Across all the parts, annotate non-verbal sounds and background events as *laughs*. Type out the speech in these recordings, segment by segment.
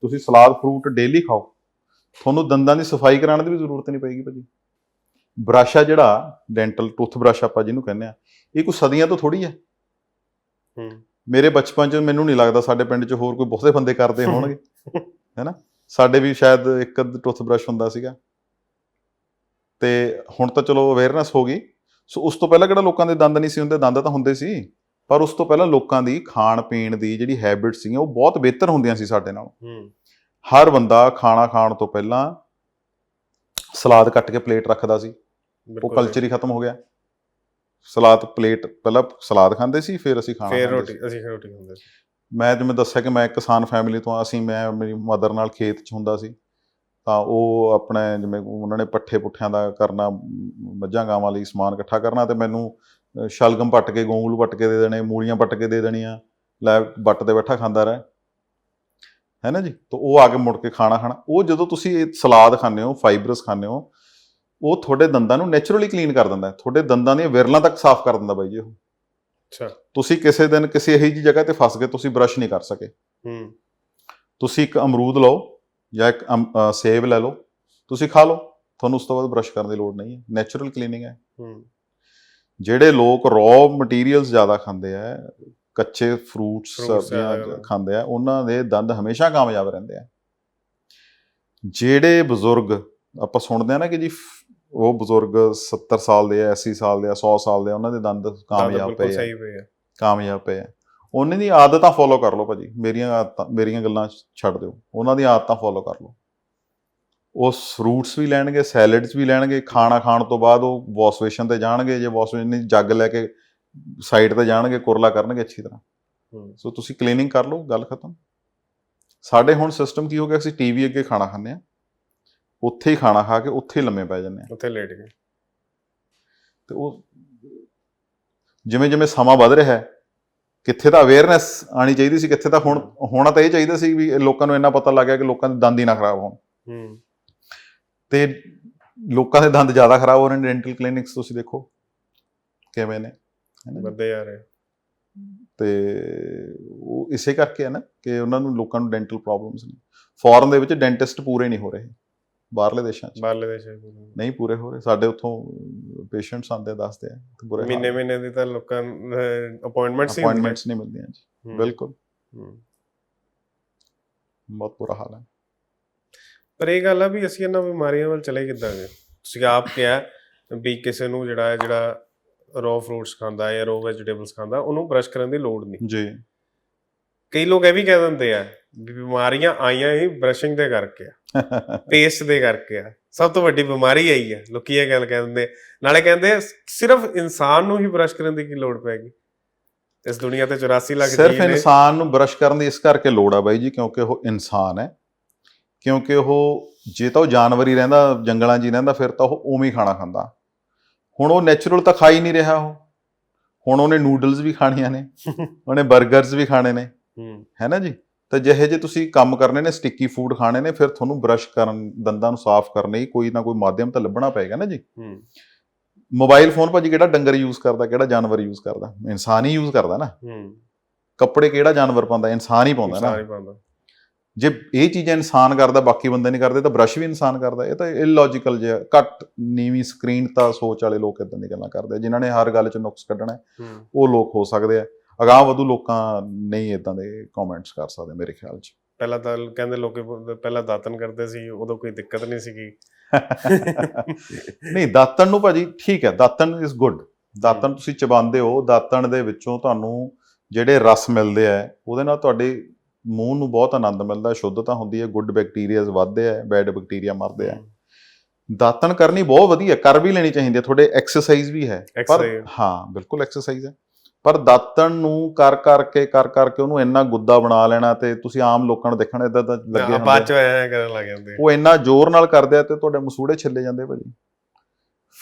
ਤੁਸੀਂ salad fruit daily ਖਾਓ। ਤੁਹਾਨੂੰ ਦੰਦਾਂ ਦੀ ਸਫ਼ਾਈ ਕਰਾਉਣ ਦੀ ਵੀ ਜ਼ਰੂਰਤ ਨਹੀਂ ਪਏਗੀ ਭਾਜੀ। ਬ੍ਰਸ਼ ਆ ਜਿਹੜਾ ਡੈਂਟਲ ਟੂਥ ਬ੍ਰਸ਼ ਆਪਾਂ ਜਿਹਨੂੰ ਕਹਿੰਦੇ ਆ ਇਹ ਕੋਈ ਸਦੀਆਂ ਤੋਂ ਥੋੜੀ ਹੈ ਹੂੰ। ਮੇਰੇ ਬਚਪਨ 'ਚ ਮੈਨੂੰ ਨਹੀਂ ਲੱਗਦਾ ਸਾਡੇ ਪਿੰਡ 'ਚ ਹੋਰ ਕੋਈ ਬਹੁਤੇ ਬੰਦੇ ਕਰਦੇ *laughs* ਹੋਣਗੇ। ਹੈਨਾ? ਸਾਡੇ ਵੀ ਸ਼ਾਇਦ ਇੱਕ ਅੱਧ ਟੂਥ ਬ੍ਰਸ਼ ਹੁੰਦਾ ਸੀਗਾ। ਤੇ ਹੁਣ ਤਾਂ ਚਲੋ ਅਵੇਅਰਨੈਸ ਹੋ ਗਈ। ਸੋ ਉਸ ਤੋਂ ਪਹਿਲਾਂ ਕਿਹੜਾ ਲੋਕਾਂ ਦੇ ਦੰਦ ਨਹੀਂ ਸੀ ਹੁੰਦੇ? ਦੰਦ ਤਾਂ ਹੁੰਦੇ ਸੀ। ਪਰ ਉਸ ਤੋਂ ਪਹਿਲਾਂ ਲੋਕਾਂ ਦੀ ਖਾਣ ਪੀਣ ਦੀ ਜਿਹੜੀ ਹੈਬਿਟ ਸੀ ਉਹ ਬਹੁਤ ਬਿਹਤਰ ਹੁੰਦੀਆਂ ਸੀ ਸਾਡੇ ਨਾਲ। ਹੂੰ। ਹਰ ਬੰਦਾ ਖਾਣਾ ਖਾਣ ਤੋਂ ਪਹਿਲਾਂ ਸਲਾਦ ਕੱਟ ਕੇ ਪਲੇਟ ਰੱਖਦਾ ਸੀ। ਉਹ ਕਲਚਰ ਹੀ ਖਤਮ ਹੋ ਗਿਆ। ਸਲਾਦ ਪਲੇਟ ਪਹਿਲਾਂ ਸਲਾਦ ਖਾਂਦੇ ਸੀ ਫਿਰ ਅਸੀਂ ਖਾਣਾ ਫੇਰ। ਰੋਟੀ ਅਸੀਂ ਫਿਰ ਰੋਟੀ ਖਾਂਦੇ ਸੀ। ਮੈਂ ਜਿਵੇਂ ਦੱਸਿਆ ਕਿ ਮੈਂ ਕਿਸਾਨ ਫੈਮਿਲੀ ਤੋਂ ਆ ਅਸੀਂ ਮੈਂ ਮੇਰੀ ਮਦਰ ਨਾਲ ਖੇਤ 'ਚ ਹੁੰਦਾ ਸੀ। ਤਾਂ ਉਹ ਆਪਣੇ ਜਿਵੇਂ ਉਹਨਾਂ ਨੇ ਪੱਠੇ ਪੁੱਠਿਆਂ ਦਾ ਕਰਨਾ ਮੱਝਾਂ ਗਾਵਾਂ ਲਈ ਸਮਾਨ ਇਕੱਠਾ ਕਰਨਾ ਤੇ ਮੈਨੂੰ ਸ਼ਲਗਮ ਪੱਟ ਕੇ ਗੋਂਗਲੂ ਪੱਟ ਕੇ ਦੇ ਦੇਣੇ ਮੂਲੀਆਂ ਪੱਟ ਕੇ ਦੇ ਦੇਣੀਆਂ ਲੈ ਬੱਟ ਤੇ ਬੈਠਾ ਖਾਂਦਾ ਰਹਿ। ਹੈ ਨਾ ਜੀ? ਤਾਂ ਉਹ ਆ ਕੇ ਮੁੜ ਕੇ ਖਾਣਾ ਖਾਣਾ। ਉਹ ਜਦੋਂ ਤੁਸੀਂ ਇਹ ਸਲਾਦ ਖਾਂਦੇ ਹੋ ਫਾਈਬਰਸ ਖਾਂਦੇ ਹੋ ਉਹ ਤੁਹਾਡੇ ਦੰਦਾਂ ਨੂੰ ਨੇਚਰਲੀ ਕਲੀਨ ਕਰ ਦਿੰਦਾ ਹੈ। ਤੁਹਾਡੇ ਦੰਦਾਂ ਦੀਆਂ ਵਿਰਲਾਂ ਤੱਕ ਸਾਫ਼ ਕਰ ਦਿੰਦਾ ਬਾਈ ਜੀ ਉਹ। ਅੱਛਾ। ਤੁਸੀਂ ਕਿਸੇ ਦਿਨ ਕਿਸੇ ਇਹੋ ਜਿਹੀ ਜਗ੍ਹਾ ਤੇ ਫਸ ਗਏ ਤੁਸੀਂ ਬ੍ਰਸ਼ ਨਹੀਂ ਕਰ ਸਕੇ। ਹੂੰ। ਤੁਸੀਂ ਇੱਕ ਅਮਰੂਦ ਲਓ ਜਾਂ ਇੱਕ ਸੇਬ ਲੈ ਲਓ ਤੁਸੀਂ ਖਾ ਲਓ। ਤੁਹਾਨੂੰ ਉਸ ਤੋਂ ਬਾਅਦ ਬ੍ਰਸ਼ ਕਰਨ ਦੀ ਲੋੜ ਨਹੀਂ ਹੈ। ਨੇਚਰਲ ਕਲੀਨਿੰਗ ਹੈ। ਹੂੰ। ਜਿਹੜੇ ਲੋਕ ਰॉ ਮਟੀਰੀਅਲਸ ਜ਼ਿਆਦਾ ਖਾਂਦੇ ਆ ਕੱਚੇ ਫਰੂਟਸ ਸਬਜ਼ੀਆਂ। ਖਾਂਦੇ ਆ ਉਹਨਾਂ ਦੇ ਦੰਦ ਹਮੇਸ਼ਾ ਕਾਮਯਾਬ ਰਹਿੰਦੇ ਆ। ਜਿਹੜੇ ਬਜ਼ੁਰਗ ਆਪਾਂ ਸੁਣਦੇ ਆ ਨਾ ਕਿ ਜੀ ਉਹ ਬਜ਼ੁਰਗ 70 ਸਾਲ ਦੇ ਆ 80 ਸਾਲ ਦੇ ਆ 100 ਸਾਲ ਦੇ ਆ ਉਹਨਾਂ ਦੇ ਦੰਦ ਕਾਮਯਾਬ ਪਏ ਆ। ਕਾਮਯਾਬ ਪਏ ਆ। ਉਹਨਾਂ ਦੀ ਆਦਤਾਂ ਫੋਲੋ ਕਰ ਲਓ ਭਾਜੀ। ਮੇਰੀਆਂ ਆਦਤਾਂ ਮੇਰੀਆਂ ਗੱਲਾਂ ਛੱਡ ਦਿਓ। ਉਹਨਾਂ ਦੀਆਂ ਆਦਤਾਂ ਫੋਲੋ ਕਰ ਲਓ। ਉਹ ਫਰੂਟਸ ਵੀ ਲੈਣਗੇ ਸੈਲਡਸ ਵੀ ਲੈਣਗੇ ਖਾਣਾ ਖਾਣ ਤੋਂ ਬਾਅਦ ਉਹ ਵਾਸ਼ਵੇਸ਼ਨ ਤੇ ਜਾਣਗੇ ਜੇ ਵਾਸ਼ਵੇਸ਼ਨ ਦੀ ਜੱਗ ਲੈ ਕੇ ਸਾਈਡ ਤੇ ਜਾਣਗੇ ਕੁਰਲਾ ਕਰਨਗੇ ਅੱਛੀ ਤਰ੍ਹਾਂ। ਸੋ ਤੁਸੀਂ ਕਲੀਨਿੰਗ ਕਰ ਲਓ ਗੱਲ ਖਤਮ। ਸਾਡੇ ਹੁਣ ਸਿਸਟਮ ਕੀ ਹੋ ਗਿਆ ਅਸੀਂ ਟੀਵੀ ਅੱਗੇ ਖਾਣਾ ਖਾਂਦੇ ਆ ਉੱਥੇ ਹੀ ਖਾਣਾ ਖਾ ਕੇ ਉੱਥੇ ਹੀ ਲੰਮੇ ਪੈ ਜਾਂਦੇ ਆ ਉੱਥੇ ਲੇਟ ਗਏ। ਤੇ ਉਹ ਜਿਵੇਂ ਜਿਵੇਂ ਸਮਾਂ ਵੱਧ ਰਿਹਾ ਹੈ ਕਿੱਥੇ ਤਾਂ ਅਵੇਅਰਨੈਸ ਆਣੀ ਚਾਹੀਦੀ ਸੀ ਕਿੱਥੇ ਤਾਂ ਹੁਣ ਹੋਣਾ ਤਾਂ ਇਹ ਚਾਹੀਦਾ ਸੀ ਵੀ ਲੋਕਾਂ ਨੂੰ ਇੰਨਾ ਪਤਾ ਲੱਗ ਗਿਆ ਕਿ ਲੋਕਾਂ ਦੇ ਦੰਦ ਹੀ ਨਾ ਖਰਾਬ ਹੋਣ। ਹੂੰ। ਤੇ ਲੋਕਾਂ ਦੇ ਦੰਦ ਜ਼ਿਆਦਾ ਖਰਾਬ ਹੋ ਰਹੇ ਨੇ ਡੈਂਟਲ ਕਲੀਨਿਕਸ ਤੁਸੀਂ ਦੇਖੋ। ਕਿਵੇਂ ਨੇ? ਵੱਧਦੇ ਜਾ ਰਹੇ। ਤੇ ਉਹ ਇਸੇ ਕਰਕੇ ਹੈ ਨਾ ਕਿ ਉਹਨਾਂ ਨੂੰ ਲੋਕਾਂ ਨੂੰ ਡੈਂਟਲ ਪ੍ਰੋਬਲਮਸ ਨੇ। ਫੋਰਨ ਦੇ ਵਿੱਚ ਡੈਂਟਿਸਟ ਪੂਰੇ ਨਹੀਂ ਹੋ ਰਹੇ। ਬਾਹਰਲੇ ਦੇਸ਼ਾਂ 'ਚ। ਬਾਹਰਲੇ ਦੇਸ਼ ਨਹੀਂ ਪੂਰੇ ਹੋ ਰਹੇ। ਸਾਡੇ ਉੱਥੋਂ ਪੇਸ਼ੈਂਟਸ ਆਉਂਦੇ ਆ, ਦੱਸਦੇ ਆ। ਬੁਰੇ ਮਹੀਨੇ ਮਹੀਨੇ ਦੀ ਤਾਂ ਲੋਕਾਂ ਅਪਾਇੰਟਮੈਂਟਸ ਹੀ। ਅਪਾਇੰਟਮੈਂਟਸ ਨਹੀਂ ਮਿਲਦੀਆਂ ਜੀ। ਬਿਲਕੁਲ। ਬਹੁਤ ਬੁਰਾ ਹਾਲ ਹੈ। ਪਰ ਇਹ ਗੱਲ ਆ ਵੀ ਅਸੀਂ ਇਹਨਾਂ ਬਿਮਾਰੀਆਂ ਵੱਲ ਚਲੇ ਕਿੱਦਾਂ ਗਏ? ਤੁਸੀਂ ਆਪ ਕਿਹਾ ਵੀ ਕਿਸੇ ਨੂੰ ਜਿਹੜਾ ਹੈ ਜਿਹੜਾ ਰੋ ਫਰੂਟਸ ਖਾਂਦਾ ਹੈ ਜਾਂ ਰੋ ਵੈਜੀਟੇਬਲਸ ਖਾਂਦਾ ਉਹਨੂੰ ਬ੍ਰਸ਼ ਕਰਨ ਦੀ ਲੋੜ ਨਹੀਂ। ਜੀ। ਕਈ ਲੋਕ ਇਹ ਵੀ ਕਹਿ ਦਿੰਦੇ ਆ ਵੀ ਬਿਮਾਰੀਆਂ ਆਈਆਂ ਹੀ ਬ੍ਰਸ਼ਿੰਗ ਦੇ ਕਰਕੇ ਆ *laughs* ਪੇਸਟ ਦੇ ਕਰਕੇ ਆ। ਸਭ ਤੋਂ ਵੱਡੀ ਬਿਮਾਰੀ ਆਈ ਹੈ ਲੋਕੀ ਇਹ ਗੱਲ ਕਹਿ ਦਿੰਦੇ ਆ। ਨਾਲੇ ਕਹਿੰਦੇ ਆ, ਸਿਰਫ ਇਨਸਾਨ ਨੂੰ ਹੀ ਬ੍ਰਸ਼ ਕਰਨ ਦੀ ਕੀ ਲੋੜ ਪੈਗੀ? ਇਸ ਦੁਨੀਆ ਤੇ 84 ਲੱਖ ਸਿਰਫ ਜੀਵ ਨੇ। ਇਨਸਾਨ ਨੂੰ ਬ੍ਰਸ਼ ਕਰਨ ਦੀ ਇਸ ਕਰਕੇ ਲੋੜ ਆ ਬਾਈ ਜੀ ਕਿਉਂਕਿ ਉਹ ਇਨਸਾਨ ਹੈ। ਕਿਉਂਕਿ ਉਹ ਜੇ ਤਾਂ ਉਹ ਜਾਨਵਰ ਹੀ ਰਹਿੰਦਾ ਜੰਗਲਾਂ 'ਚ ਹੀ ਰਹਿੰਦਾ ਫਿਰ ਤਾਂ ਉਹ ਉਵੇਂ ਹੀ ਖਾਣਾ ਖਾਂਦਾ। ਹੁਣ ਉਹ ਨੈਚੁਰਲ ਤਾਂ ਖਾ ਹੀ ਨਹੀਂ ਰਿਹਾ ਉਹ। ਹੁਣ ਉਹਨੇ ਨੂਡਲਸ ਵੀ ਖਾਣੀਆਂ ਨੇ *laughs* ਉਹਨੇ 버ਗਰਸ ਵੀ ਖਾਣੇ ਨੇ। ਹੂੰ। ਨਾ ਜੀ? ਤਾਂ ਜਿਹੇ ਜੇ ਤੁਸੀਂ ਕੰਮ ਕਰਨੇ ਨੇ ਸਟਿੱਕੀ ਫੂਡ ਖਾਣੇ ਨੇ ਫਿਰ ਤੁਹਾਨੂੰ ਬ੍ਰਸ਼ ਕਰਨ ਦੰਦਾਂ ਨੂੰ ਸਾਫ਼ ਕਰਨ ਲਈ ਕੋਈ ਨਾ ਕੋਈ ਮਾਧਿਅਮ ਤਾਂ ਲੱਭਣਾ ਪਏਗਾ ਨਾ ਜੀ? ਹੂੰ। ਮੋਬਾਈਲ ਫੋਨ ਭਾਜੀ ਕਿਹੜਾ ਡੰਗਰ ਯੂਜ਼ ਕਰਦਾ ਕਿਹੜਾ ਜਾਨਵਰ ਯੂਜ਼ ਕਰਦਾ? ਇਨਸਾਨ ਹੀ ਯੂਜ਼ ਕਰਦਾ ਨਾ। ਹੂੰ। ਕੱਪੜੇ ਕਿਹੜਾ ਜਾਨਵਰ ਪਾਉਂਦਾ? ਇਨਸਾਨ ਹੀ ਪਾਉਂਦਾ ਨਾ। ਜੇ ਇਹ ਚੀਜ਼ਾਂ ਇਨਸਾਨ ਕਰਦਾ ਬਾਕੀ ਬੰਦੇ ਨਹੀਂ ਕਰਦੇ ਤਾਂ ਬ੍ਰਸ਼ ਵੀ ਇਨਸਾਨ ਕਰਦਾ। ਇਹ ਤਾਂ ਇਲੌਜੀਕਲ ਜਿਹਾ ਘੱਟ ਨੀਵੀਂ ਸਕਰੀਨ ਤਾਂ ਸੋਚ ਵਾਲੇ ਲੋਕ ਇਦਾਂ ਦੀ ਗੱਲਾਂ ਕਰਦੇ ਜਿਨ੍ਹਾਂ ਨੇ ਹਰ ਗੱਲ 'ਚ ਨੁਕਸ ਕੱਢਣਾ ਉਹ ਲੋਕ ਹੋ ਸਕਦੇ ਆ। ਅਗਾਂਹ ਵਧੂ ਲੋਕਾਂ ਨਹੀਂ ਇਦਾਂ ਦੇ ਕਮੈਂਟਸ ਕਰ ਸਕਦੇ ਮੇਰੇ ਖਿਆਲ 'ਚ। ਪਹਿਲਾਂ ਤਾਂ ਕਹਿੰਦੇ ਲੋਕੀ ਪਹਿਲਾਂ ਦਾਤਨ ਕਰਦੇ ਸੀ ਉਦੋਂ ਕੋਈ ਦਿੱਕਤ ਨਹੀਂ ਸੀਗੀ। *laughs* ਨਹੀਂ ਦਾਤਣ ਨੂੰ ਭਾਜੀ ਠੀਕ ਹੈ ਦਾਤਣ ਇਜ਼ ਗੁੱਡ ਦਾਤਣ ਤੁਸੀਂ ਚਬਾਉਂਦੇ ਹੋ ਦਾਤਣ ਦੇ ਵਿੱਚੋਂ ਤੁਹਾਨੂੰ ਜਿਹੜੇ ਰਸ ਮਿਲਦੇ ਆ ਉਹਦੇ ਨਾਲ ਤੁਹਾਡੇ ਮੂੰਹ ਨੂੰ ਬਹੁਤ ਆਨੰਦ ਮਿਲਦਾ ਸ਼ੁੱਧਤਾ ਹੁੰਦੀ ਹੈ ਗੁੱਡ ਬੈਕਟੀਰੀਆਜ਼ ਵੱਧਦੇ ਆ ਬੈਡ ਬੈਕਟੀਰੀਆ ਮਰਦੇ ਆ। ਦਾਤਣ ਕਰਨੀ ਬਹੁਤ ਵਧੀਆ ਕਰ ਵੀ ਲੈਣੀ ਚਾਹੀਦੀ ਹੈ ਤੁਹਾਡੇ ਐਕਸਰਸਾਈਜ਼ ਵੀ ਹੈ। ਪਰ। ਹਾਂ ਬਿਲਕੁਲ ਐਕਸਰਸਾਈਜ਼ ਹੈ। ਪਰ ਦਾਤਣ ਨੂੰ ਕਰ ਕਰਕੇ ਕਰ ਕਰਕੇ ਉਹਨੂੰ ਇੰਨਾ ਗੁੱਦਾ ਬਣਾ ਲੈਣਾ ਤੇ ਤੁਸੀਂ ਆਮ ਲੋਕਾਂ ਨੂੰ ਦੇਖਣਾ ਇਦਾਂ ਤਾਂ ਲੱਗੇ ਹਾਂ, ਬਾਅਦ ਹੁੰਦੇ ਚ ਐ ਕਰਨ ਲੱਗ ਜਾਂਦੇ ਉਹ ਇੰਨਾ ਜ਼ੋਰ ਨਾਲ ਕਰਦੇ ਆ ਤੇ ਤੁਹਾਡੇ ਮਸੂੜੇ ਛਿੱਲੇ ਜਾਂਦੇ ਭਾਜੀ।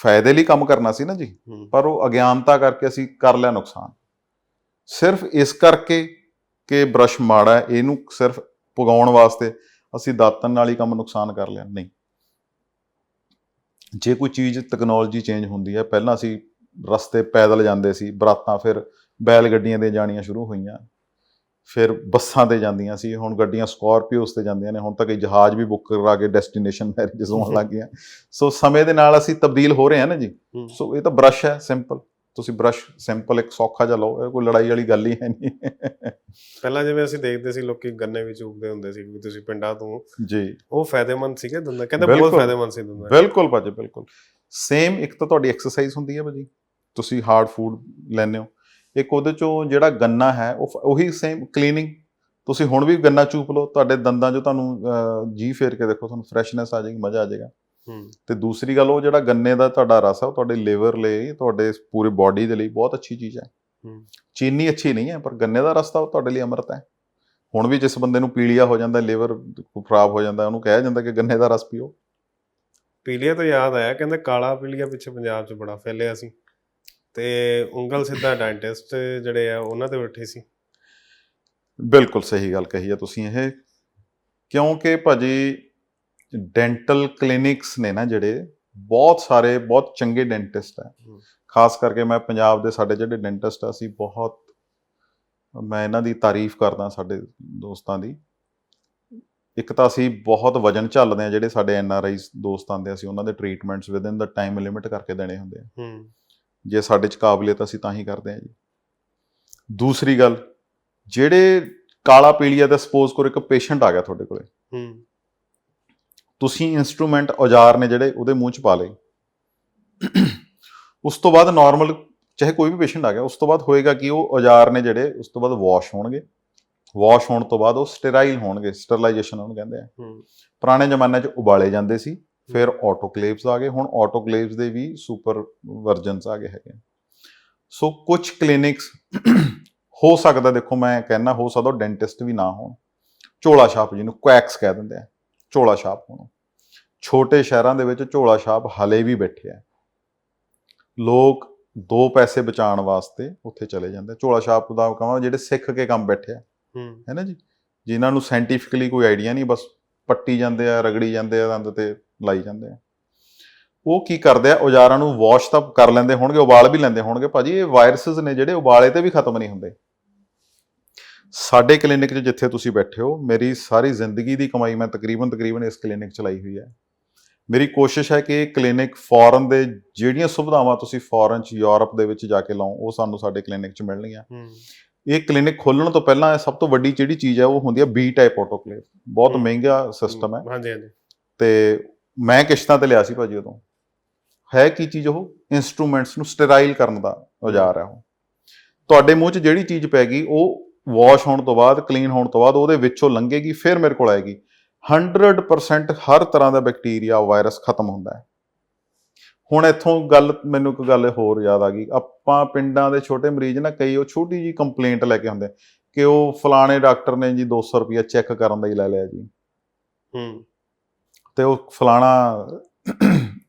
ਫਾਇਦੇ ਲਈ ਕੰਮ ਕਰਨਾ ਸੀ ਨਾ ਜੀ। ਪਰ ਉਹ ਅਗਿਆਨਤਾ ਕਰਕੇ ਅਸੀਂ ਕਰ ਲਿਆ ਨੁਕਸਾਨ। ਸਿਰਫ ਇਸ ਕਰਕੇ ਕਿ ਬ੍ਰਸ਼ ਮਾੜਾ ਹੈ ਇਹਨੂੰ ਸਿਰਫ ਪੁਗਾਉਣ ਵਾਸਤੇ ਅਸੀਂ ਦਾਤਨ ਨਾਲ ਹੀ ਕੰਮ ਨੁਕਸਾਨ ਕਰ ਲਿਆ। ਨਹੀਂ। ਜੇ ਕੋਈ ਚੀਜ਼ ਟੈਕਨੋਲੋਜੀ ਚੇਂਜ ਹੁੰਦੀ ਹੈ ਪਹਿਲਾਂ ਅਸੀਂ ਰਸਤੇ ਪੈਦਲ ਜਾਂਦੇ ਸੀ ਬਰਾਤਾਂ ਫਿਰ ਬੈਲ ਗੱਡੀਆਂ ਦੇ ਜਾਣੀਆਂ ਸ਼ੁਰੂ ਹੋਈਆਂ ਫਿਰ ਬੱਸਾਂ ਤੇ ਜਾਂਦੀਆਂ ਸੀ ਹੁਣ ਗੱਡੀਆਂ ਸਕਾਰਪੀਓਸ ਤੇ ਜਾਂਦੀਆਂ ਨੇ ਹੁਣ ਤਾਂ ਕਈ ਜਹਾਜ਼ ਵੀ ਬੁੱਕ ਕਰਾ ਕੇ ਡੈਸਟੀਨੇਸ਼ਨ ਮੈਰਿਜਸ ਹੋਣ ਲੱਗ ਗਈਆਂ। ਸੋ ਸਮੇਂ ਦੇ ਨਾਲ ਅਸੀਂ ਤਬਦੀਲ ਹੋ ਰਹੇ ਹਾਂ ਨਾ ਜੀ। ਸੋ ਇਹ ਤਾਂ ਬ੍ਰਸ਼ ਹੈ ਸਿੰਪਲ ਤੁਸੀਂ ਬ੍ਰਸ਼ ਸਿੰਪਲ ਇੱਕ ਸੌਖਾ ਜਿਹਾ ਲਓ ਇਹ ਕੋਈ ਲੜਾਈ ਵਾਲੀ ਗੱਲ ਹੀ ਹੈ ਨਹੀਂ। ਪਹਿਲਾਂ ਜਿਵੇਂ ਅਸੀਂ ਦੇਖਦੇ ਸੀ ਲੋਕੀ ਗੰਨੇ ਵੀ ਚੂਪਦੇ ਹੁੰਦੇ ਸੀ ਵੀ ਤੁਸੀਂ ਪਿੰਡਾਂ ਤੋਂ ਜੀ। ਉਹ ਫਾਇਦੇਮੰਦ ਸੀਗੇ ਦੰਦਾਂ? ਕਹਿੰਦੇ ਬਹੁਤ। ਫਾਇਦੇਮੰਦ ਸੀ ਦੰਦਾਂ। ਬਿਲਕੁਲ ਭਾਜੀ ਬਿਲਕੁਲ। ਸੇਮ ਇੱਕ ਤਾਂ ਤੁਹਾਡੀ ਐਕਸਰਸਾਈਜ਼ ਹੁੰਦੀ ਹੈ ਭਾਜੀ। ਤੁਸੀਂ ਹਾਰਡ ਫੂਡ ਲੈਂਦੇ ਹੋ। ਇੱਕ ਉਹਦੇ ਚੋਂ ਜਿਹੜਾ ਗੰਨਾ ਹੈ ਉਹ ਉਹੀ ਸੇਮ ਕਲੀਨਿੰਗ ਤੁਸੀਂ ਹੁਣ ਵੀ ਗੰਨਾ ਚੂਪ ਲਓ ਤੁਹਾਡੇ ਦੰਦਾਂ 'ਚੋਂ ਤੁਹਾਨੂੰ ਜੀ ਫੇਰ ਕੇ ਦੇਖੋ ਤੁਹਾਨੂੰ ਫਰੈਸ਼ਨੈਸ ਆ ਜਾਏਗੀ ਮਜ਼ਾ ਆ ਜਾਏਗਾ। ਤੇ ਦੂਸਰੀ ਗੱਲ ਉਹ ਜਿਹੜਾ ਗੰਨੇ ਦਾ ਤੁਹਾਡਾ ਰਸ ਹੈ ਉਹ ਤੁਹਾਡੇ ਲਿਵਰ ਲਈ ਤੁਹਾਡੇ ਪੂਰੇ ਬਾਡੀ ਦੇ ਲਈ ਬਹੁਤ ਅੱਛੀ ਚੀਜ਼ ਹੈ। ਹੂੰ। ਚੀਨੀ ਅੱਛੀ ਨਹੀਂ ਹੈ ਪਰ ਗੰਨੇ ਦਾ ਰਸ ਤਾਂ ਤੁਹਾਡੇ ਲਈ ਅੰਮ੍ਰਿਤ ਹੈ। ਹੁਣ ਵੀ ਜਿਸ ਬੰਦੇ ਨੂੰ ਪੀਲੀਆ ਹੋ ਜਾਂਦਾ ਲਿਵਰ ਖਰਾਬ ਹੋ ਜਾਂਦਾ ਉਹਨੂੰ ਕਿਹਾ ਜਾਂਦਾ ਕਿ ਗੰਨੇ ਦਾ ਰਸ ਪੀਓ। ਪੀਲੀਆ ਤੋਂ ਯਾਦ ਆਇਆ ਕਹਿੰਦੇ ਕਾਲਾ ਪੀਲੀਆ ਪਿੱਛੇ ਪੰਜਾਬ 'ਚ ਬੜਾ ਫੈਲਿਆ ਸੀ। ਤੇ ਉਂਗਲ ਸਿੱਧਾ ਡੈਂਟਿਸਟ ਜਿਹੜੇ ਆ ਉਹਨਾਂ ਤੇ ਬੈਠੇ ਸੀ। ਬਿਲਕੁਲ ਸਹੀ ਗੱਲ ਕਹੀ ਹੈ ਤੁਸੀਂ ਇਹ। ਕਿਉਂਕਿ ਭਾਜੀ ਡੈਂਟਲ ਕਲੀਨਿਕਸ ਨੇ ਨਾ ਜਿਹੜੇ ਬਹੁਤ ਸਾਰੇ ਬਹੁਤ ਚੰਗੇ ਡੈਂਟਿਸਟ ਹਮ। ਖਾਸ ਕਰਕੇ ਮੈਂ ਪੰਜਾਬ ਦੇ ਸਾਡੇ ਜਿਹੜੇ ਡੈਂਟਿਸਟ ਆ ਅਸੀਂ ਬਹੁਤ ਮੈਂ ਇਹਨਾਂ ਦੀ ਤਾਰੀਫ ਕਰਦਾ ਸਾਡੇ ਦੋਸਤਾਂ ਦੀ। ਇੱਕ ਤਾਂ ਅਸੀਂ ਬਹੁਤ ਵਜਨ ਝੱਲਦੇ ਆ ਜਿਹੜੇ ਸਾਡੇ ਐਨ ਆਰ ਆਈ ਦੋਸਤ ਆਉਂਦੇ ਆ, ਅਸੀਂ ਉਹਨਾਂ ਦੇ treatments within the time limit ਕਰਕੇ ਦੇਣੇ ਹੁੰਦੇ ਆ। ਹੂੰ। ਜੇ ਸਾਡੇ ਚ ਕਾਬਲੀਅਤ ਅਸੀਂ ਤਾਂ ਹੀ ਕਰਦੇ ਹਾਂ ਜੀ। ਦੂਸਰੀ ਗੱਲ ਜਿਹੜੇ ਕਾਲਾ ਪੀਲੀਆ ਦਾ ਸਪੋਜ਼ ਕਰੋ ਇੱਕ ਪੇਸ਼ੈਂਟ ਆ ਗਿਆ ਤੁਹਾਡੇ ਕੋਲੇ ਹੂੰ। ਤੁਸੀਂ ਇਨਸਟਰੂਮੈਂਟ ਔਜ਼ਾਰ ਨੇ ਜਿਹੜੇ ਉਹਦੇ ਮੂੰਹ ਚ ਪਾ ਲਏ। ਉਸ ਤੋਂ ਬਾਅਦ ਨਾਰਮਲ ਚਾਹੇ ਕੋਈ ਵੀ ਪੇਸ਼ੈਂਟ ਆ ਗਿਆ ਉਸ ਤੋਂ ਬਾਅਦ ਹੋਏਗਾ ਕਿ ਉਹ ਔਜ਼ਾਰ ਨੇ ਜਿਹੜੇ ਉਸ ਤੋਂ ਬਾਅਦ ਵਾਸ਼ ਹੋਣਗੇ। ਵਾਸ਼ ਹੋਣ ਤੋਂ ਬਾਅਦ ਉਹ ਸਟੇਰਾਈਲ ਹੋਣਗੇ ਸਟਰਲਾਈਜੇਸ਼ਨ ਉਹਨੂੰ ਕਹਿੰਦੇ ਆ। ਪੁਰਾਣੇ ਜ਼ਮਾਨੇ 'ਚ ਉਬਾਲੇ ਜਾਂਦੇ ਸੀ ਫਿਰ ਆਟੋਕਲੇਵਸ ਆ ਗਏ ਹੁਣ ਆਟੋਕਲੇਵਸ ਦੇ ਵੀ ਸੁਪਰ ਵਰਜਨਸ ਆ ਗਏ ਹੈਗੇ ਸੋ ਕੁਝ ਕਲੀਨਿਕਸ ਹੋ ਸਕਦਾ ਦੇਖੋ ਮੈਂ ਕਹਿਣਾ ਹੋ ਸਕਦਾ ਡੈਂਟਿਸਟ ਵੀ ਨਾ ਹੋਣ। ਝੋਲਾ ਛਾਪ ਜਿਹਨੂੰ ਕੁਐਕਸ ਕਹਿ ਦਿੰਦੇ ਆ। ਝੋਲਾ ਛਾਪ ਹੋਣ। ਛੋਟੇ ਸ਼ਹਿਰਾਂ ਦੇ ਵਿੱਚ ਝੋਲਾ ਛਾਪ ਹਲੇ ਵੀ ਬੈਠੇ ਆ। ਲੋਕ ਦੋ ਪੈਸੇ ਬਚਾਉਣ ਵਾਸਤੇ ਉੱਥੇ ਚਲੇ ਜਾਂਦੇ। ਝੋਲਾ ਛਾਪ ਦਾ ਕਹਾਂ ਜਿਹੜੇ ਸਿੱਖ ਕੇ ਕੰਮ ਬੈਠੇ ਆ। ਹੂੰ। ਹੈ ਨਾ ਜੀ? ਜਿਨ੍ਹਾਂ ਨੂੰ ਸਾਇੰਟੀਫਿਕਲੀ ਕੋਈ ਆਈਡੀਆ ਨਹੀਂ ਬਸ ਪੱਟੀ ਜਾਂਦੇ ਆ ਰਗੜੀ ਜਾਂਦੇ ਆ ਦੰਦ ਤੇ ਲਾਈ ਜਾਂਦੇ ਆ। ਉਹ ਕੀ ਕਰਦੇ ਆ? ਔਜ਼ਾਰਾਂ ਨੂੰ ਵਾਸ਼ ਤਾਂ ਕਰ ਲੈਂਦੇ ਹੋਣਗੇ ਉਬਾਲ ਵੀ ਲੈਂਦੇ ਹੋਣਗੇ। ਭਾਜੀ ਇਹ ਵਾਇਰਸਸ ਨੇ ਜਿਹੜੇ ਉਬਾਲੇ ਤੇ ਵੀ ਖਤਮ ਨਹੀਂ ਹੁੰਦੇ। ਸਾਡੇ ਕਲੀਨਿਕ 'ਚ ਜਿੱਥੇ ਤੁਸੀਂ ਬੈਠੇ ਹੋ ਮੇਰੀ ਸਾਰੀ ਜ਼ਿੰਦਗੀ ਦੀ ਕਮਾਈ ਮੈਂ ਤਕਰੀਬਨ ਤਕਰੀਬਨ ਇਸ ਕਲੀਨਿਕ 'ਚ ਲਾਈ ਹੋਈ ਹੈ। ਮੇਰੀ ਕੋਸ਼ਿਸ਼ ਹੈ ਕਿ ਇਹ ਕਲੀਨਿਕ ਫੋਰਨ ਦੇ ਜਿਹੜੀਆਂ ਸੁਵਿਧਾਵਾਂ ਤੁਸੀਂ ਫੋਰਨ 'ਚ ਯੂਰਪ ਦੇ ਵਿੱਚ ਜਾ ਕੇ ਲਾਓ ਉਹ ਸਾਨੂੰ ਸਾਡੇ ਕਲੀਨਿਕ 'ਚ ਮਿਲਣਗੀਆਂ। ਇਹ ਕਲੀਨਿਕ ਖੋਲਣ ਤੋਂ ਪਹਿਲਾਂ ਸਭ ਤੋਂ ਵੱਡੀ ਜਿਹੜੀ ਚੀਜ਼ ਹੈ ਉਹ ਹੁੰਦੀ ਹੈ ਬੀ ਟਾਈਪ ਆਟੋਕਲੇਵ ਬਹੁਤ। ਮਹਿੰਗਾ ਸਿਸਟਮ ਹੈ। ਹਾਂਜੀ ਹਾਂਜੀ। ਤੇ ਮੈਂ ਕਿਸ਼ਤਾਂ ਤੇ ਲਿਆ ਸੀ ਭਾਜੀ ਉਦੋਂ। ਹੈ ਕੀ ਚੀਜ਼ ਉਹ? ਇਨਸਟਰੂਮੈਂਟਸ ਨੂੰ ਸਟੇਰਾਈਲ ਕਰਨ ਦਾ ਔਜ਼ਾਰ ਹੈ ਉਹ। ਤੁਹਾਡੇ ਮੂੰਹ 'ਚ ਜਿਹੜੀ ਚੀਜ਼ ਪੈ ਗਈ ਉਹ ਵਾਸ਼ ਹੋਣ ਤੋਂ ਬਾਅਦ ਕਲੀਨ ਹੋਣ ਤੋਂ ਬਾਅਦ ਉਹਦੇ ਵਿੱਚੋਂ ਲੰਘੇਗੀ ਫਿਰ ਮੇਰੇ ਕੋਲ ਆਏਗੀ। 100% ਹਰ ਤਰ੍ਹਾਂ ਦਾ ਬੈਕਟੀਰੀਆ ਵਾਇਰਸ ਖਤਮ ਹੁੰਦਾ ਹੈ। ਹੁਣ ਇੱਥੋਂ ਗੱਲ ਮੈਨੂੰ ਇੱਕ ਗੱਲ ਹੋਰ ਯਾਦ ਆ ਗਈ। ਆਪਾਂ ਪਿੰਡਾਂ ਦੇ ਛੋਟੇ ਮਰੀਜ਼ ਨਾ ਕਈ ਉਹ ਛੋਟੀ ਜੀ ਕੰਪਲੇਂਟ ਲੈ ਕੇ ਹੁੰਦੇ ਕਿ ਉਹ ਫਲਾਣੇ ਡਾਕਟਰ ਨੇ ਜੀ 200 ਰੁਪਇਆ ਚੈੱਕ ਕਰਨ ਦਾ ਹੀ ਲੈ ਲਿਆ ਜੀ। ਹੂੰ। ਤੇ ਉਹ ਫਲਾਣਾ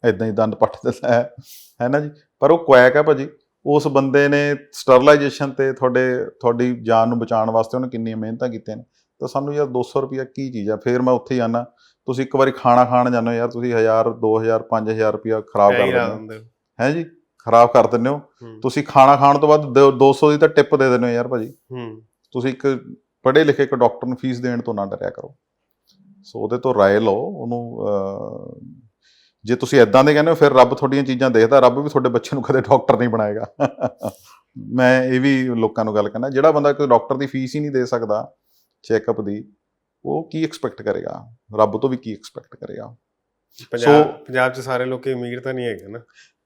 ਇਦਾਂ ਹੀ ਦੰਦ ਪੱਟ ਦਿੰਦਾ ਹੈ। ਹੈ ਨਾ ਜੀ? ਪਰ ਉਹ ਕੁਐਕ ਹੈ ਭਾਜੀ। ਉਸ ਬੰਦੇ ਨੇ ਸਟਰਲਾਈਜੇਸ਼ਨ ਤੇ ਤੁਹਾਡੇ ਤੁਹਾਡੀ ਜਾਨ ਨੂੰ ਬਚਾਉਣ ਵਾਸਤੇ ਉਹਨੇ ਕਿੰਨੀਆਂ ਮਿਹਨਤਾਂ ਕੀਤੀਆਂ ਨੇ। ਤਾਂ ਸਾਨੂੰ ਯਾਰ 200 ਰੁਪਿਆ ਕੀ ਚੀਜ਼ ਆ? ਫਿਰ ਮੈਂ ਉੱਥੇ ਆਣਾ ਤੁਸੀਂ ਇੱਕ ਵਾਰੀ ਖਾਣਾ ਖਾਣ ਜਾਂਦੇ ਹੋ ਯਾਰ ਤੁਸੀਂ 1000 2000 5000 ਰੁਪਿਆ ਖਰਾਬ ਕਰ ਦਿੰਦੇ ਹੋ। ਹੋ। ਜੀ? ਖਰਾਬ ਕਰ ਦਿੰਦੇ ਹੋ। ਤੁਸੀਂ ਖਾਣਾ ਖਾਣ ਤੋਂ ਬਾਅਦ ਦੋ- 200 ਦੀ ਤਾਂ ਟਿਪ ਦੇ ਦਿੰਦੇ ਹੋ ਯਾਰ ਭਾਜੀ। ਹੂੰ। ਤੁਸੀਂ ਇੱਕ ਪੜ੍ਹੇ ਲਿਖੇ ਇੱਕ ਡਾਕਟਰ ਨੂੰ ਫੀਸ ਦੇਣ ਤੋਂ ਨਾ ਡਰਿਆ ਕਰੋ। ਸੋ ਉਹਦੇ ਤੋਂ ਰਾਏ ਲਓ ਉਹਨੂੰ ਜੇ ਤੁਸੀਂ ਇਦਾਂ ਦੇ ਕਹਿੰਦੇ ਹੋ ਫਿਰ ਰੱਬ ਤੁਹਾਡੀਆਂ ਚੀਜ਼ਾਂ ਦੇਖਦਾ ਰੱਬ ਵੀ ਤੁਹਾਡੇ ਬੱਚੇ ਨੂੰ ਕਦੇ ਡਾਕਟਰ ਨਹੀਂ ਬਣਾਏਗਾ। *laughs* ਮੈਂ ਇਹ ਵੀ ਲੋਕਾਂ ਨੂੰ ਗੱਲ ਕਹਿੰਦਾ ਜਿਹੜਾ ਬੰਦਾ ਕੋਈ ਡਾਕਟਰ ਦੀ ਫੀਸ ਹੀ ਨਹੀਂ ਦੇ ਸਕਦਾ ਚੈੱਕਅਪ ਦੀ ਉਹ ਕੀ ਐਕਸਪੈਕਟ ਕਰੇਗਾ? ਰੱਬ ਤੋਂ ਵੀ ਕੀ ਐਕਸਪੈਕਟ ਕਰੇਗਾ? ਪੰਜਾਬ ਪੰਜਾਬ 'ਚ ਸਾਰੇ ਲੋਕੀ ਅਮੀਰ ਤਾਂ ਨਹੀਂ ਹੈਗੇ ਨਾ।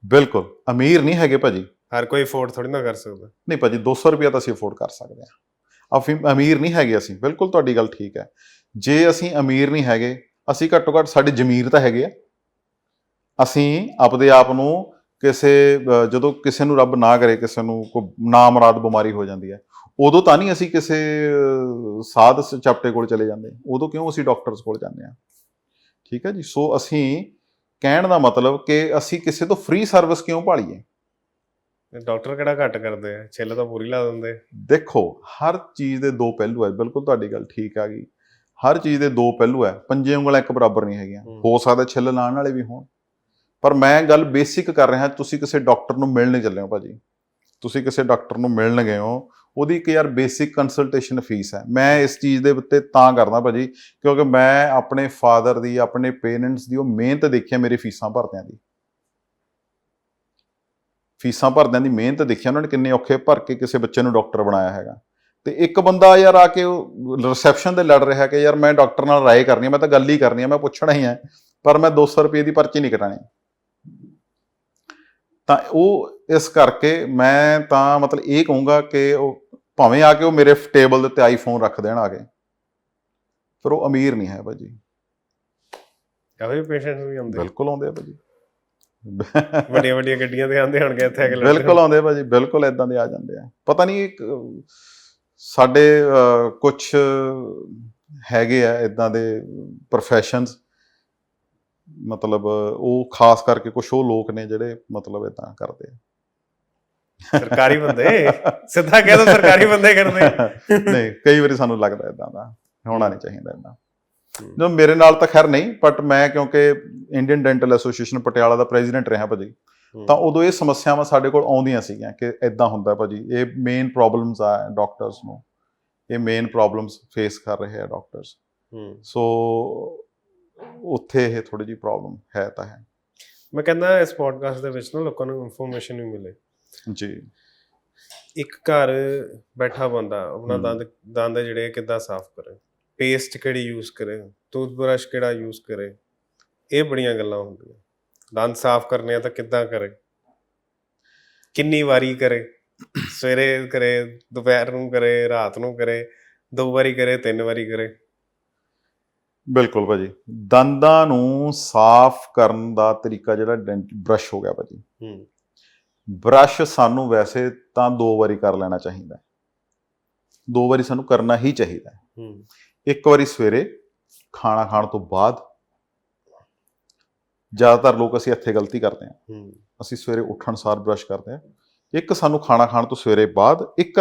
ਬਿਲਕੁਲ ਅਮੀਰ ਨਹੀਂ ਹੈਗੇ ਭਾਜੀ। ਹਰ ਕੋਈ ਅਫੋਰਡ ਥੋੜੀ ਨਾ ਕਰ ਸਕਦਾ। ਨਹੀਂ ਭਾਜੀ 200 ਰੁਪਿਆ ਤਾਂ ਅਸੀਂ ਅਫੋਰਡ ਕਰ ਸਕਦੇ ਹਾਂ। ਅਫੀ ਅਮੀਰ ਨਹੀਂ ਹੈਗੇ ਅਸੀਂ ਬਿਲਕੁਲ ਤੁਹਾਡੀ ਗੱਲ ਠੀਕ ਹੈ। ਜੇ ਅਸੀਂ ਅਮੀਰ ਨਹੀਂ ਹੈਗੇ ਅਸੀਂ ਘੱਟੋ ਘੱਟ ਸਾਡੇ ਜ਼ਮੀਰ ਤਾਂ ਹੈਗੇ ਆ। ਅਸੀਂ ਆਪਦੇ ਆਪ ਨੂੰ ਕਿਸੇ ਜਦੋਂ ਕਿਸੇ ਨੂੰ ਰੱਬ ਨਾ ਕਰੇ ਕਿਸੇ ਨੂੰ ਕੋਈ ਨਾਮਰਾਦ ਬਿਮਾਰੀ ਹੋ ਜਾਂਦੀ ਹੈ ਉਦੋਂ ਤਾਂ ਨਹੀਂ ਅਸੀਂ ਕਿਸੇ ਸਾਧ ਚਪਟੇ ਕੋਲ ਚਲੇ ਜਾਂਦੇ। ਉਦੋਂ ਕਿਉਂ ਅਸੀਂ ਡਾਕਟਰਸ ਕੋਲ ਜਾਂਦੇ ਆ ਠੀਕ ਹੈ ਜੀ? ਸੋ ਅਸੀਂ ਕਹਿਣ ਦਾ ਮਤਲਬ ਕਿ ਅਸੀਂ ਕਿਸੇ ਤੋਂ ਫ੍ਰੀ ਸਰਵਿਸ ਕਿਉਂ ਭਾਲੀਏ? ਡਾਕਟਰ ਕਿਹੜਾ ਘੱਟ ਕਰਦੇ ਆ? ਛਿੱਲ ਤਾਂ ਪੂਰੀ ਲਾ ਦਿੰਦੇ। ਦੇਖੋ ਹਰ ਚੀਜ਼ ਦੇ ਦੋ ਪਹਿਲੂ ਹੈ ਬਿਲਕੁਲ ਤੁਹਾਡੀ ਗੱਲ ਠੀਕ ਆ ਗਈ। ਹਰ ਚੀਜ਼ ਦੇ ਦੋ ਪਹਿਲੂ ਹੈ ਪੰਜੇ ਉਂਗਲਾਂ ਇੱਕ ਬਰਾਬਰ ਨਹੀਂ ਹੈਗੀਆਂ। ਹੂੰ। ਸਕਦਾ ਛਿੱਲ ਲਾਉਣ ਵਾਲੇ ਵੀ ਹੋਣ। ਪਰ ਮੈਂ ਗੱਲ ਬੇਸਿਕ ਕਰ ਰਿਹਾ, ਤੁਸੀਂ ਕਿਸੇ ਡਾਕਟਰ ਨੂੰ ਮਿਲਣ ਚੱਲੇ ਹੋ ਭਾਜੀ। ਤੁਸੀਂ ਕਿਸੇ ਡਾਕਟਰ ਨੂੰ ਮਿਲਣ ਗਏ ਹੋ, ਉਹਦੀ ਇੱਕ ਯਾਰ ਬੇਸਿਕ ਕੰਸਲਟੇਸ਼ਨ ਫੀਸ ਹੈ। ਮੈਂ ਇਸ ਚੀਜ਼ ਦੇ ਉੱਤੇ ਤਾਂ ਕਰਦਾ ਭਾਜੀ, ਕਿਉਂਕਿ ਮੈਂ ਆਪਣੇ ਫਾਦਰ ਦੀ, ਆਪਣੇ ਪੇਰੈਂਟਸ ਦੀ ਉਹ ਮਿਹਨਤ ਦੇਖੀ ਹੈ ਮੇਰੇ ਫੀਸਾਂ ਭਰਦਿਆਂ ਦੀ। ਫੀਸਾਂ ਭਰਦਿਆਂ ਦੀ ਮਿਹਨਤ ਦੇਖੀ ਉਹਨਾਂ ਨੇ ਕਿੰਨੇ ਔਖੇ ਭਰ ਕੇ ਕਿਸੇ ਬੱਚੇ ਨੂੰ ਡਾਕਟਰ ਬਣਾਇਆ ਹੈਗਾ। ਤੇ ਇੱਕ ਬੰਦਾ ਯਾਰ ਆ ਕੇ ਰਿਸੈਪਸ਼ਨ ਤੇ ਲੜ ਰਿਹਾ ਕਿ ਯਾਰ ਮੈਂ ਡਾਕਟਰ ਨਾਲ ਰਾਏ ਕਰਨੀ ਹੈ, ਮੈਂ ਤਾਂ ਗੱਲ ਹੀ ਕਰਨੀ ਹੈ, ਮੈਂ ਪੁੱਛਣਾ ਹੀ ਹੈ, ਪਰ ਮੈਂ 200 ਰੁਪਏ ਦੀ ਪਰਚੀ ਨਹੀਂ ਕਟਾਣੀ ਤਾਂ ਉਹ ਇਸ ਕਰਕੇ ਮੈਂ ਤਾਂ ਮਤਲਬ ਇਹ ਕਹੂੰਗਾ ਕਿ ਉਹ ਭਾਵੇਂ ਆ ਕੇ ਉਹ ਮੇਰੇ ਟੇਬਲ ਦੇ ਉੱਤੇ ਆਈਫੋਨ ਰੱਖ ਦੇਣ ਆ ਕੇ ਫਿਰ ਉਹ ਅਮੀਰ ਨਹੀਂ ਹੈ ਭਾਜੀ। ਕਾਫੀ ਪੇਸ਼ੈਂਟਸ ਵੀ ਹੁੰਦੇ ਬਿਲਕੁਲ ਆਉਂਦੇ ਆ ਭਾਜੀ। ਵੱਡੀਆਂ ਵੱਡੀਆਂ ਗੱਡੀਆਂ ਤੇ ਆਉਂਦੇ ਹੋਣਗੇ ਇੱਥੇ ਅਗਲੇ ਬਿਲਕੁਲ ਆਉਂਦੇ ਭਾਜੀ ਬਿਲਕੁਲ ਇਦਾਂ ਦੇ ਆ ਜਾਂਦੇ ਆ। ਪਤਾ ਨਹੀਂ ਸਾਡੇ ਕੁਝ ਹੈਗੇ ਆ ਇਦਾਂ ਦੇ ਪ੍ਰੋਫੈਸ਼ਨਸ ਮਤਲਬ ਉਹ ਖਾਸ ਕਰਕੇ ਕੁਝ ਉਹ ਲੋਕ ਨੇ ਜਿਹੜੇ ਮਤਲਬ ਇਦਾਂ ਕਰਦੇ ਆ। ਸਰਕਾਰੀ ਬੰਦੇ? ਸਿੱਧਾ ਕਹਿ ਦੋ ਸਰਕਾਰੀ ਬੰਦੇ ਕਰਦੇ ਨਹੀਂ ਕਈ ਵਾਰੀ ਸਾਨੂੰ ਲੱਗਦਾ ਇਦਾਂ ਦਾ ਹੋਣਾ ਨਹੀਂ ਚਾਹੀਦਾ ਇਦਾਂ ਜੋ ਮੇਰੇ ਨਾਲ ਤਾਂ ਖੈਰ ਨਹੀਂ ਬਟ ਮੈਂ ਕਿਉਂਕਿ ਇੰਡੀਅਨ ਡੈਂਟਲ ਐਸੋਸੀਏਸ਼ਨ ਪਟਿਆਲਾ ਦਾ ਪ੍ਰੈਜ਼ੀਡੈਂਟ ਰਿਹਾ ਭਾਜੀ ਤਾਂ ਉਦੋਂ ਇਹ ਸਮੱਸਿਆਵਾਂ ਸਾਡੇ ਕੋਲ ਆਉਂਦੀਆਂ ਸੀਗੀਆਂ ਕਿ ਇਦਾਂ ਹੁੰਦਾ ਭਾਜੀ। ਇਹ ਮੇਨ ਪ੍ਰੋਬਲਮਸ ਆ ਡਾਕਟਰਸ ਨੂੰ। ਇਹ ਮੇਨ ਪ੍ਰੋਬਲਮਸ ਫੇਸ ਕਰ ਰਹੇ ਆ ਡਾਕਟਰਸ ਸੋ ਉੱਥੇ ਇਹ ਥੋੜੀ ਜੀ ਪ੍ਰੋਬਲਮ ਹੈ ਤਾਂ ਹੈ। ਮੈਂ ਕਹਿੰਦਾ ਇਸ ਪੋਡਕਾਸਟ ਦੇ ਵਿੱਚ ਨਾ ਲੋਕਾਂ ਨੂੰ ਇਨਫੋਰਮੇਸ਼ਨ ਵੀ ਮਿਲੇ। ਜੀ। ਇੱਕ ਘਰ ਬੈਠਾ ਬੰਦਾ ਆਪਣਾ। ਦੰਦ ਦੰਦ ਜਿਹੜੇ ਕਿੱਦਾਂ ਸਾਫ਼ ਕਰੇ? ਪੇਸਟ ਕਿਹੜੀ ਯੂਜ਼ ਕਰੇ? ਟੂਥਬ੍ਰਸ਼ ਕਿਹੜਾ ਯੂਜ਼ ਕਰੇ? ਇਹ ਬੜੀਆਂ ਗੱਲਾਂ ਹੁੰਦੀਆਂ। ਦੰਦ ਸਾਫ਼ ਕਰਨੇ ਆ ਤਾਂ ਕਿੱਦਾਂ ਕਰੇ? ਕਿੰਨੀ ਵਾਰੀ ਕਰੇ? ਸਵੇਰੇ ਕਰੇ ਦੁਪਹਿਰ ਨੂੰ ਕਰੇ ਰਾਤ ਨੂੰ ਕਰੇ ਦੋ ਵਾਰੀ ਕਰੇ ਤਿੰਨ ਵਾਰੀ ਕਰੇ। ਬਿਲਕੁਲ ਭਾਜੀ। ਦੰਦਾਂ ਨੂੰ ਸਾਫ਼ ਕਰਨ ਦਾ ਤਰੀਕਾ ਜਿਹੜਾ ਬ੍ਰਸ਼ ਹੋ ਗਿਆ ਭਾਜੀ। ਹੂੰ। ਬ੍ਰਸ਼ ਸਾਨੂੰ ਵੈਸੇ ਤਾਂ ਦੋ ਵਾਰੀ ਕਰ ਲੈਣਾ ਚਾਹੀਦਾ। ਹੈ। ਦੋ ਵਾਰੀ ਸਾਨੂੰ ਕਰਨਾ ਹੀ ਚਾਹੀਦਾ। ਹੈ। ਹੂੰ ਇੱਕ ਵਾਰੀ ਸਵੇਰੇ ਖਾਣਾ ਖਾਣ ਤੋਂ ਬਾਅਦ ਜ਼ਿਆਦਾਤਰ ਲੋਕ ਅਸੀਂ ਇੱਥੇ ਗਲਤੀ ਕਰਦੇ ਹੂੰ। ਅਸੀਂ ਸਵੇਰੇ ਉੱਠਣ ਸਾਰ ਬ੍ਰਸ਼ ਕਰਦੇ ਹਾਂ। ਇੱਕ ਸਾਨੂੰ ਖਾਣਾ ਖਾਣ ਤੋਂ ਸਵੇਰੇ ਬਾਅਦ ਇੱਕ